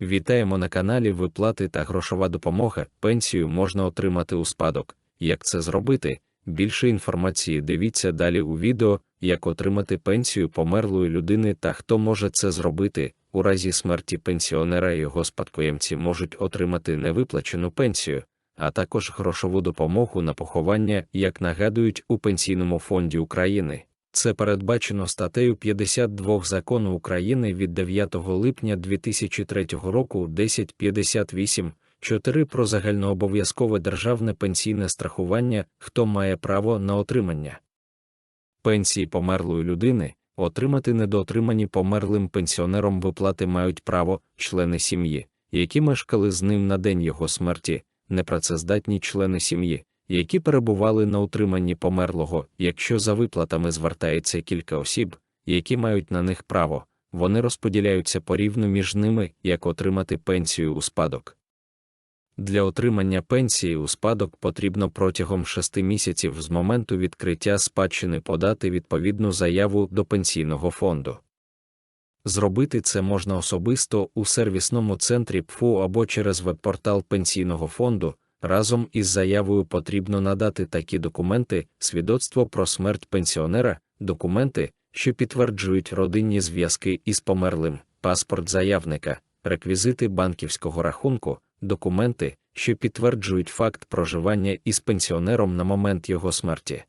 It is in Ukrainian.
Вітаємо на каналі Виплати та грошова допомога. Пенсію можна отримати у спадок. Як це зробити? Більше інформації дивіться далі у відео, як отримати пенсію померлої людини та хто може це зробити. У разі смерті пенсіонера його спадкоємці можуть отримати невиплачену пенсію, а також грошову допомогу на поховання, як нагадують у Пенсійному фонді України. Це передбачено статтею 52 закону України від 9 липня 2003 року 1058 4 про загальнообов'язкове державне пенсійне страхування, хто має право на отримання. Пенсії померлої людини, отримати недоотримані померлим пенсіонером виплати мають право члени сім'ї, які мешкали з ним на день його смерті, непрацездатні члени сім'ї, які перебували на утриманні померлого, якщо за виплатами звертається кілька осіб, які мають на них право, вони розподіляються порівну між ними, як отримати пенсію у спадок. Для отримання пенсії у спадок потрібно протягом 6 місяців з моменту відкриття спадщини подати відповідну заяву до пенсійного фонду. Зробити це можна особисто у сервісному центрі ПФУ або через веб-портал пенсійного фонду. Разом із заявою потрібно надати такі документи, свідоцтво про смерть пенсіонера, документи, що підтверджують родинні зв'язки із померлим, паспорт заявника, реквізити банківського рахунку, документи, що підтверджують факт проживання із пенсіонером на момент його смерті.